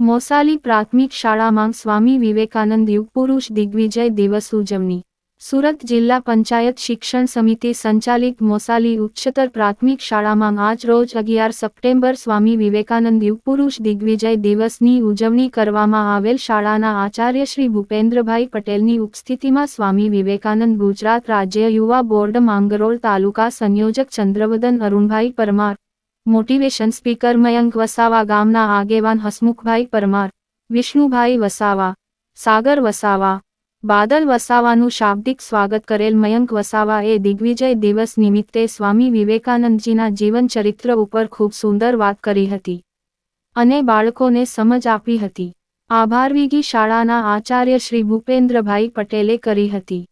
મોસાલી પ્રાથમિક શાળામાં સ્વામી વિવેકાનંદ યુગપુરુષ દિગ્વિજય દિવસ ઉજવણી. સુરત જિલ્લા પંચાયત શિક્ષણ સમિતિ સંચાલિત મોસાલી ઉચ્ચતર પ્રાથમિક શાળામાં આજ રોજ અગિયાર સપ્ટેમ્બર સ્વામી વિવેકાનંદ યુગપુરુષ દિગ્વિજય દિવસની ઉજવણી કરવામાં આવેલ શાળાના આચાર્ય શ્રી ભૂપેન્દ્રભાઈ પટેલની ઉપસ્થિતિમાં સ્વામી વિવેકાનંદ ગુજરાત રાજ્ય યુવા બોર્ડ માંગરોળ તાલુકા સંયોજક ચંદ્રવદન અરુણભાઈ પરમાર મોટિવેશન સ્પીકર મયંક વસાવા ગામના આગેવાન હસમુખભાઈ પરમાર, વિષ્ણુભાઈ વસાવા, સાગર વસાવા, બાદલ વસાવાનું શાબ્દિક સ્વાગત કરેલ મયંક વસાવાએ દિગ્વિજય દિવસ નિમિત્તે સ્વામી વિવેકાનંદજીના જીવન ચરિત્ર ઉપર ખૂબ સુંદર વાત કરી હતી અને બાળકોને સમજ આપી હતી. આભારવિગી શાળાના આચાર્ય શ્રી ભૂપેન્દ્રભાઈ પટેલે કરી હતી.